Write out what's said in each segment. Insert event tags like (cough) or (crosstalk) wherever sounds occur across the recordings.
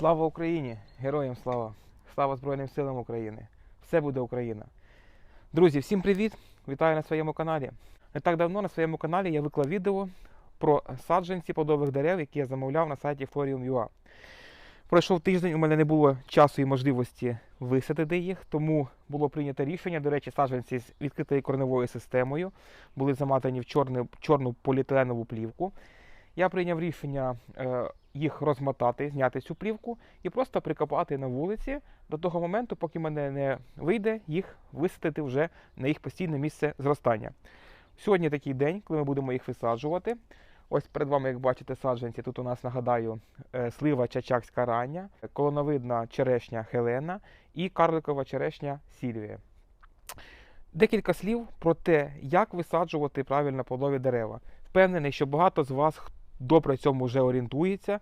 Слава Україні! Героям слава! Слава Збройним силам України! Все буде Україна! Друзі, всім привіт! Вітаю на своєму каналі. Не так давно на своєму каналі я виклав відео про саджанці плодових дерев, які я замовляв на сайті Florium.ua. Пройшов тиждень, у мене не було часу і можливості висадити їх, тому було прийнято рішення. До речі, саджанці з відкритою корневою системою були заматані в чорну, чорну поліетиленову плівку. Я прийняв рішення е, їх розмотати, зняти цю плівку і просто прикопати на вулиці до того моменту, поки мене не вийде їх висадити вже на їх постійне місце зростання. Сьогодні такий день, коли ми будемо їх висаджувати. Ось перед вами, як бачите, саджанці. Тут у нас нагадаю е, слива чачакська рання, колоновидна черешня Хелена і карликова черешня Сільвія. Декілька слів про те, як висаджувати правильно плодові дерева. Впевнений, що багато з вас добре в цьому вже орієнтується.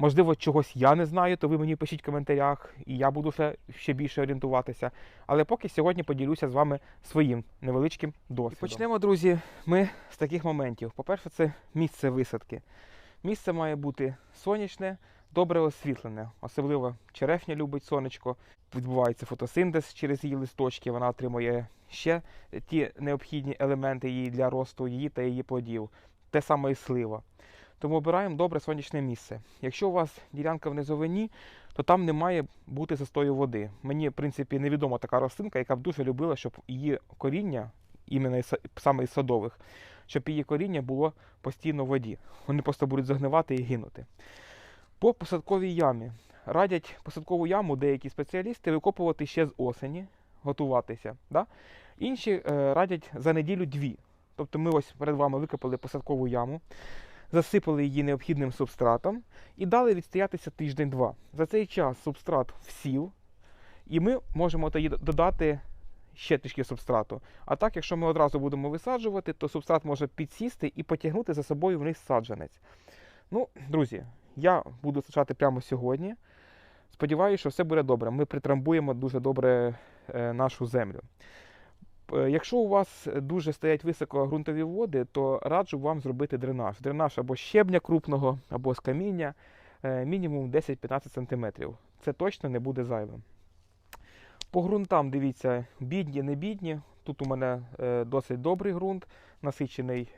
Можливо, чогось я не знаю, то ви мені пишіть в коментарях, і я буду ще, ще більше орієнтуватися. Але поки сьогодні поділюся з вами своїм невеличким досвідом. І почнемо, друзі, ми з таких моментів. По-перше, це місце висадки. Місце має бути сонячне, добре освітлене. Особливо черешня любить сонечко. Відбувається фотосинтез через її листочки. Вона отримує ще ті необхідні елементи її для росту її та її плодів. Те саме і слива. Тому обираємо добре сонячне місце. Якщо у вас ділянка в низовині, то там не має бути застою води. Мені, в принципі, невідома така рослинка, яка б дуже любила, щоб її коріння, іменно саме із садових, щоб її коріння було постійно в воді. Вони просто будуть загнивати і гинути. По посадковій ямі. Радять посадкову яму деякі спеціалісти викопувати ще з осені, готуватися. Да? Інші е, радять за неділю-дві. Тобто ми ось перед вами викопали посадкову яму, засипали її необхідним субстратом і дали відстоятися тиждень-два. За цей час субстрат всів, і ми можемо тоді додати ще трішки субстрату. А так, якщо ми одразу будемо висаджувати, то субстрат може підсісти і потягнути за собою вниз саджанець. Ну, друзі, я буду саджати прямо сьогодні. Сподіваюся, що все буде добре. Ми притрамбуємо дуже добре е, нашу землю. Е, Якщо у вас дуже стоять високо ґрунтові води, то раджу вам зробити дренаж. Дренаж або щебня крупного, або з каміння, е, мінімум 10-15 см. Це точно не буде зайвим. По ґрунтам дивіться, бідні, не бідні. Тут у мене е, досить добрий ґрунт, насичений,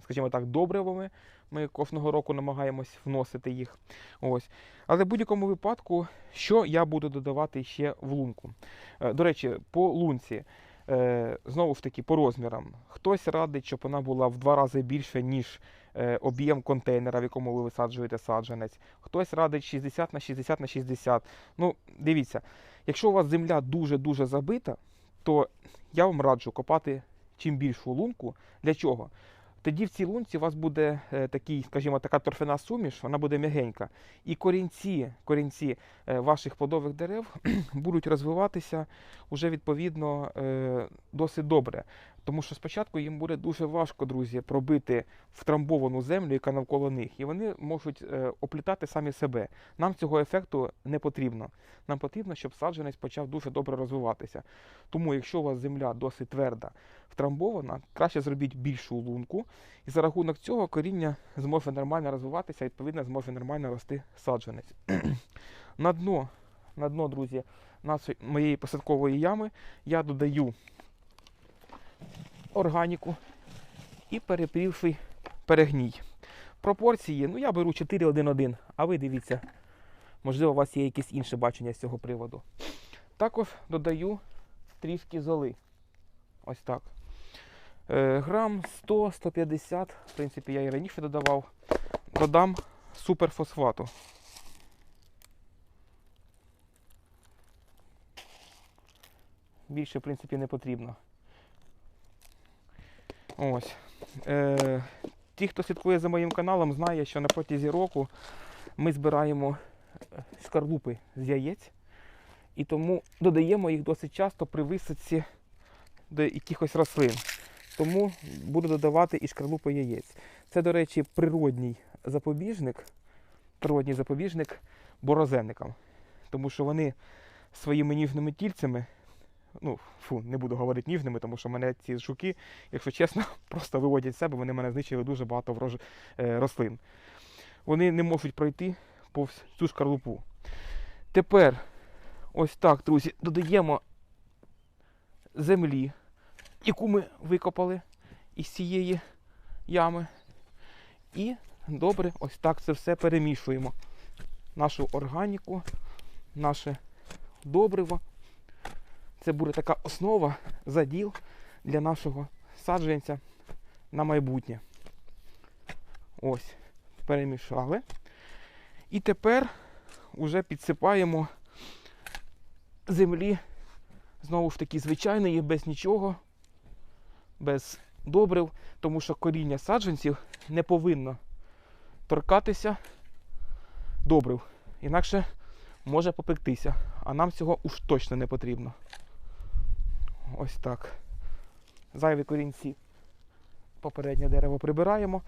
скажімо так, добривами. Ми кожного року намагаємось вносити їх. Ось. Але в будь-якому випадку, що я буду додавати ще в лунку. До речі, по лунці. Е, знову ж таки, по розмірам. Хтось радить, щоб вона була в два рази більше, ніж е, об'єм контейнера, в якому ви висаджуєте саджанець. Хтось радить 60 на 60 на 60. Ну, дивіться, якщо у вас земля дуже-дуже забита, то я вам раджу копати чим більшу лунку. Для чого? Тоді в цій лунці у вас буде е, такий, скажімо, така торфяна суміш, вона буде м'ягенька. І корінці, корінці е, ваших плодових дерев (clears throat) будуть розвиватися уже відповідно е, досить добре. Тому що спочатку їм буде дуже важко, друзі, пробити втрамбовану землю, яка навколо них, і вони можуть е, оплітати самі себе. Нам цього ефекту не потрібно. Нам потрібно, щоб саджанець почав дуже добре розвиватися. Тому, якщо у вас земля досить тверда, втрамбована, краще зробіть більшу лунку, і за рахунок цього коріння зможе нормально розвиватися, відповідно, зможе нормально рости саджанець. (clears throat) на дно, на дно, друзі, нашої моєї посадкової ями я додаю органіку і перепрівший перегній. Пропорції, ну я беру 4-1-1, а ви дивіться, можливо, у вас є якесь інше бачення з цього приводу. Також додаю трішки золи. Ось так. Е, грам 100-150, в принципі, я і раніше додавав. Додам суперфосфату. Більше, в принципі, не потрібно. Ось. Е, ті, хто слідкує за моїм каналом, знає, що на протязі року ми збираємо е, скорлупи з яєць. І тому додаємо їх досить часто при висадці до якихось рослин. Тому буду додавати і шкарлупи яєць. Це, до речі, природній запобіжник, природній запобіжник борозенникам. Тому що вони своїми ніжними тільцями, ну, фу, не буду говорити ніжними, тому що мене ці жуки, якщо чесно, (laughs) просто виводять з себе, вони мене знищили дуже багато врож... е, рослин. Вони не можуть пройти повз цю шкарлупу. Тепер ось так, друзі, додаємо землі, яку ми викопали із цієї ями. І добре ось так це все перемішуємо. Нашу органіку, наше добриво. Це буде така основа, заділ для нашого саджанця на майбутнє. Ось, перемішали. І тепер вже підсипаємо землі, знову ж таки, звичайної, без нічого, без добрив, тому що коріння саджанців не повинно торкатися добрив. Інакше може попектися, а нам цього уж точно не потрібно. Ось так. Зайві корінці попереднє дерево прибираємо.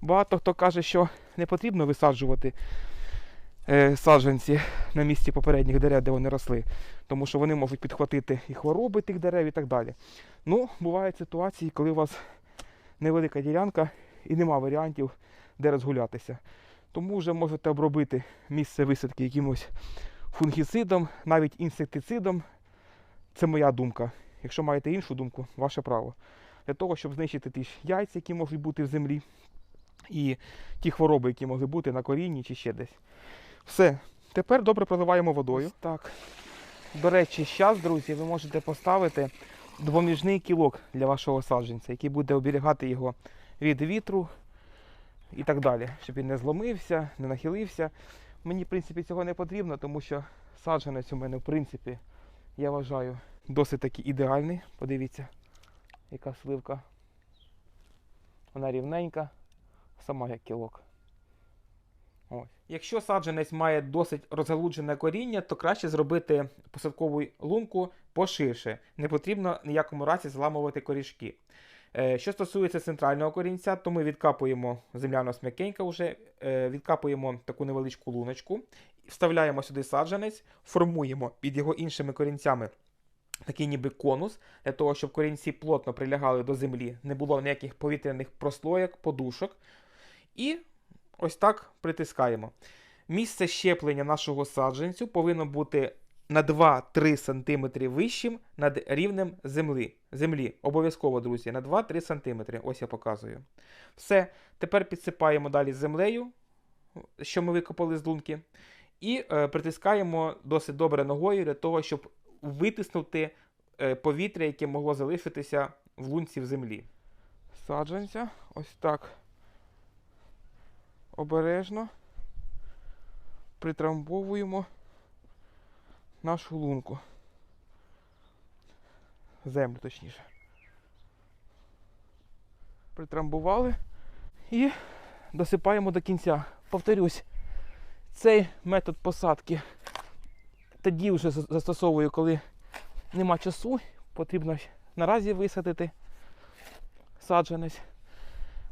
Багато хто каже, що не потрібно висаджувати е, саджанці на місці попередніх дерев, де вони росли, тому що вони можуть підхватити і хвороби тих дерев і так далі. Ну, бувають ситуації, коли у вас невелика ділянка і нема варіантів, де розгулятися. Тому вже можете обробити місце висадки якимось фунгіцидом, навіть інсектицидом. Це моя думка. Якщо маєте іншу думку, ваше право. Для того, щоб знищити ті ж яйця, які можуть бути в землі, і ті хвороби, які могли бути на корінні чи ще десь. Все. Тепер добре проливаємо водою. Ось так. До речі, зараз, друзі, ви можете поставити двоміжний кілок для вашого саджанця, який буде оберігати його від вітру і так далі, щоб він не зломився, не нахилився. Мені, в принципі, цього не потрібно, тому що саджанець у мене, в принципі, я вважаю, досить таки ідеальний. Подивіться, яка сливка. Вона рівненька, сама як кілок. Ось. Якщо саджанець має досить розгалуджене коріння, то краще зробити посадкову лунку поширше. Не потрібно ніякому разі зламувати корішки. Е, Що стосується центрального корінця, то ми відкапуємо земля у нас м'якенька вже, е, відкапуємо таку невеличку луночку, вставляємо сюди саджанець, формуємо під його іншими корінцями такий ніби конус, для того, щоб корінці плотно прилягали до землі, не було ніяких повітряних прослоєк, подушок. І ось так притискаємо. Місце щеплення нашого саджанцю повинно бути на 2-3 см вищим над рівнем землі. землі. Обов'язково, друзі, на 2-3 см. Ось я показую. Все. Тепер підсипаємо далі землею, що ми викопали з лунки. І е, притискаємо досить добре ногою для того, щоб витиснути е, повітря, яке могло залишитися в лунці в землі. Саджанця ось так обережно притрамбовуємо нашу лунку. Землю, точніше. Притрамбували і досипаємо до кінця. Повторюсь, цей метод посадки тоді вже застосовую, коли нема часу, потрібно наразі висадити саджанець.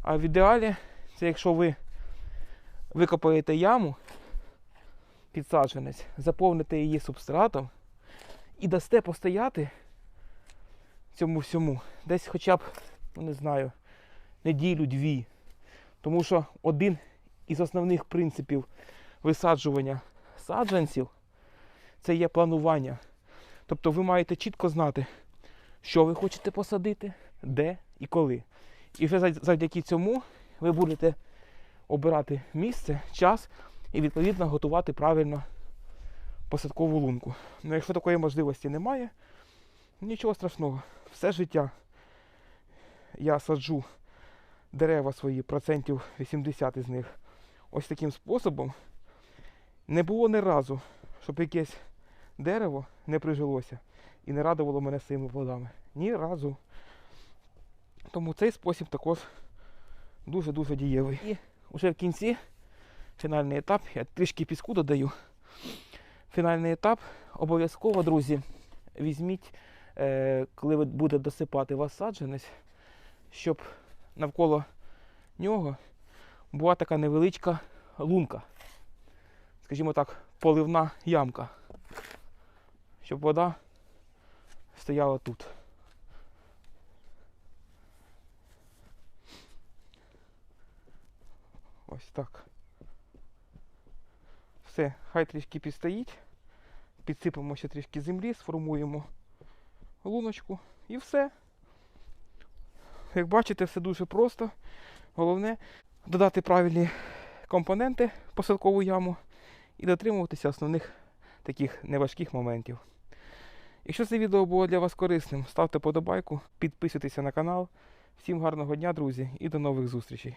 А в ідеалі, це якщо ви викопаєте яму під саджанець, заповните її субстратом і дасте постояти цьому всьому десь хоча б, ну не знаю, неділю-дві. Тому що один із основних принципів висаджування саджанців це є планування. Тобто ви маєте чітко знати, що ви хочете посадити, де і коли. І вже завдяки цьому ви будете обирати місце, час і відповідно готувати правильно посадкову лунку. Ну, якщо такої можливості немає, нічого страшного. Все життя я саджу дерева свої, процентів 80 із них. Ось таким способом. Не було ні разу, щоб якесь дерево не прижилося і не радувало мене своїми плодами. Ні разу. Тому цей спосіб також дуже-дуже дієвий. І вже в кінці фінальний етап, я трішки піску додаю. Фінальний етап обов'язково, друзі, візьміть, е, коли ви будете досипати вас саджанець, щоб навколо нього була така невеличка лунка. Скажімо так, поливна ямка. Щоб вода стояла тут. Ось так. Все, хай трішки підстоїть. підсипемо ще трішки землі, сформуємо луночку і все. Як бачите, все дуже просто. Головне додати правильні компоненти посадкову яму і дотримуватися основних таких неважких моментів. Якщо це відео було для вас корисним, ставте подобайку, підписуйтеся на канал. Всім гарного дня, друзі, і до нових зустрічей.